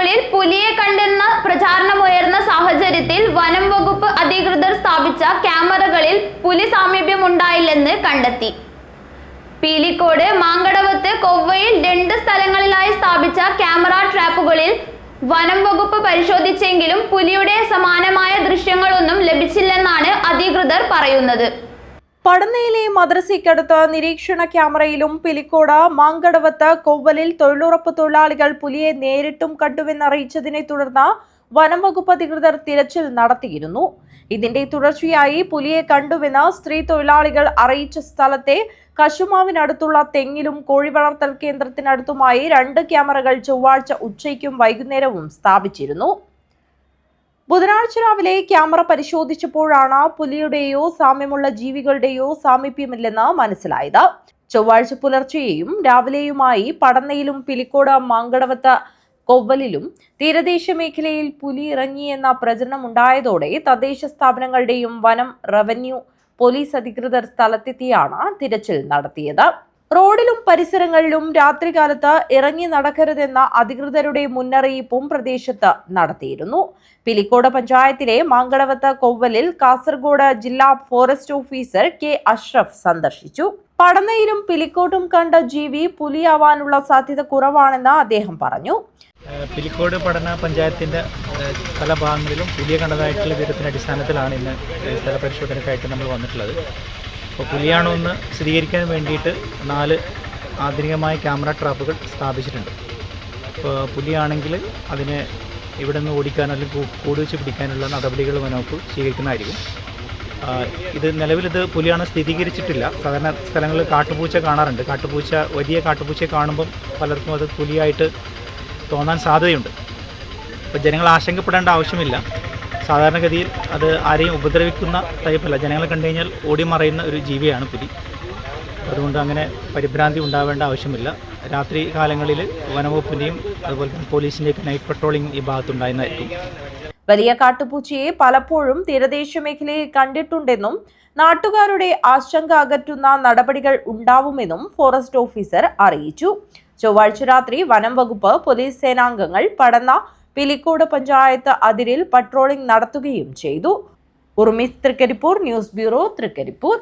ട്രാപ്പുകളിൽ പുലിയെ കണ്ടെന്ന പ്രചാരണമുയർന്ന സാഹചര്യത്തിൽ വനം വകുപ്പ് അധികൃതർ സ്ഥാപിച്ച ക്യാമറകളിൽ പുലി സാമീപ്യം ഉണ്ടായില്ലെന്ന് കണ്ടെത്തി. പീലിക്കോട് മാങ്കടവത്ത് കൊവ്വയിൽ രണ്ട് സ്ഥലങ്ങളിലായി സ്ഥാപിച്ച ക്യാമറ ട്രാപ്പുകളിൽ വനം വകുപ്പ് പരിശോധിച്ചെങ്കിലും പുലിയുടെ സമാനമായ ദൃശ്യങ്ങളൊന്നും ലഭിച്ചില്ലെന്നാണ് അധികൃതർ പറയുന്നത്. പടന്നയിലെ മദ്രസയ്ക്കടുത്ത് നിരീക്ഷണ ക്യാമറയിലും പിലിക്കോട് മാങ്കടവത്ത് കൊവ്വലിൽ തൊഴിലുറപ്പ് തൊഴിലാളികൾ പുലിയെ നേരിട്ടും കണ്ടുവെന്നറിയിച്ചതിനെ തുടർന്ന് വനം വകുപ്പ് അധികൃതർ തിരച്ചിൽ നടത്തിയിരുന്നു. ഇതിന്റെ തുടർച്ചയായി പുലിയെ കണ്ടുവെന്ന് സ്ത്രീ തൊഴിലാളികൾ അറിയിച്ച സ്ഥലത്തെ കശുമാവിനടുത്തുള്ള തെങ്ങിലും കോഴി വളർത്തൽ കേന്ദ്രത്തിനടുത്തുമായി രണ്ട് ക്യാമറകൾ ചൊവ്വാഴ്ച ഉച്ചയ്ക്കും വൈകുന്നേരവും സ്ഥാപിച്ചിരുന്നു. ബുധനാഴ്ച രാവിലെ ക്യാമറ പരിശോധിച്ചപ്പോഴാണ് പുലിയുടെയോ സാമ്യമുള്ള ജീവികളുടെയോ സാമീപ്യമില്ലെന്ന് മനസ്സിലായത്. ചൊവ്വാഴ്ച പുലർച്ചെയും രാവിലെയുമായി പടന്നയിലും പിലിക്കോട് മാങ്കടവത്ത് കൊവ്വലിലും തീരദേശ മേഖലയിൽ പുലി ഇറങ്ങിയെന്ന പ്രചരണമുണ്ടായതോടെ തദ്ദേശ സ്ഥാപനങ്ങളുടെയും വനം റവന്യൂ പോലീസ് അധികൃതർ സ്ഥലത്തെത്തിയാണ് തിരച്ചിൽ നടത്തിയത്. റോഡിലും പരിസരങ്ങളിലും രാത്രികാലത്ത് ഇറങ്ങി നടക്കരുതെന്ന അധികൃതരുടെ മുന്നറിയിപ്പും പ്രദേശത്ത് നടത്തിയിരുന്നു. പിലിക്കോട് പഞ്ചായത്തിലെ മാങ്കടവത്ത് കൊവ്വലിൽ കാസർഗോഡ് ജില്ലാ ഫോറസ്റ്റ് ഓഫീസർ കെ അഷ്റഫ് സന്ദർശിച്ചു. പടന്നയിലും പിലിക്കോട്ടും കണ്ട ജീവി പുലിയാവാനുള്ള സാധ്യത കുറവാണെന്ന് അദ്ദേഹം പറഞ്ഞു. പിലിക്കോട് പഠന പഞ്ചായത്തിന്റെ പല ഭാഗങ്ങളിലും പുലിയെ കണ്ടതായിട്ടുള്ള വിവരത്തിന്റെ അടിസ്ഥാനത്തിലാണ് ഇന്ന് സ്ഥല സ്ഥലപരിശോധനയ്ക്കായിട്ട് നമ്മൾ വന്നിട്ടുള്ളത്. അപ്പോൾ പുലിയാണോ എന്ന് സ്ഥിരീകരിക്കാൻ വേണ്ടിയിട്ട് നാല് ആധുനികമായ ക്യാമറ ട്രാപ്പുകൾ സ്ഥാപിച്ചിട്ടുണ്ട്. അപ്പോൾ പുലിയാണെങ്കിൽ അതിനെ ഇവിടെ നിന്ന് ഓടിക്കാനോ അല്ലെങ്കിൽ കൂടി വെച്ച് പിടിക്കാനുള്ള നടപടികൾ വനവകുപ്പ് സ്വീകരിക്കുന്നതായിരിക്കും. ഇത് നിലവിലിത് പുലിയാണ് സ്ഥിരീകരിച്ചിട്ടില്ല. സാധാരണ സ്ഥലങ്ങളിൽ കാട്ടുപൂച്ച കാണാറുണ്ട്. കാട്ടുപൂച്ച വലിയ കാട്ടുപൂച്ചയെ കാണുമ്പം പലർക്കും അത് പുലിയായിട്ട് തോന്നാൻ സാധ്യതയുണ്ട്. അപ്പോൾ ജനങ്ങൾ ആശങ്കപ്പെടേണ്ട ആവശ്യമില്ല. സാധാരണഗതിയിൽ അത് ആരെയും ഉപദ്രവിക്കുന്ന ടൈപ്പല്ല ജനങ്ങളെ കണ്ടു കഴിഞ്ഞാൽ ഓടി മറയുന്ന ഒരു ജീവിയാണ് പുലി. അതുകൊണ്ട് അങ്ങനെ പരിഭ്രാന്തി ഉണ്ടാവേണ്ട ആവശ്യമില്ല. രാത്രി കാലങ്ങളിൽ വനവകുപ്പിന്റെയും അതുപോലെ തന്നെ പോലീസിന്റെയൊക്കെ നൈറ്റ് പട്രോളിംഗ് ഈ ഭാഗത്തുണ്ടായിരുന്നായിരിക്കും വലിയ കാട്ടുപൂച്ചയെ പലപ്പോഴും തീരദേശ മേഖലയിൽ കണ്ടിട്ടുണ്ടെന്നും നാട്ടുകാരുടെ ആശങ്ക അകറ്റുന്ന നടപടികൾ ഉണ്ടാവുമെന്നും ഫോറസ്റ്റ് ഓഫീസർ അറിയിച്ചു. ചൊവ്വാഴ്ച രാത്രി വനം വകുപ്പ് പോലീസ് സേനാംഗങ്ങൾ പടന്ന പിലിക്കോട് പഞ്ചായത്ത് അതിരിൽ പട്രോളിംഗ് നടത്തുകയും ചെയ്തു. ഉർമിസ് തൃക്കരിപ്പൂർ ന്യൂസ് ബ്യൂറോ തൃക്കരിപ്പൂർ.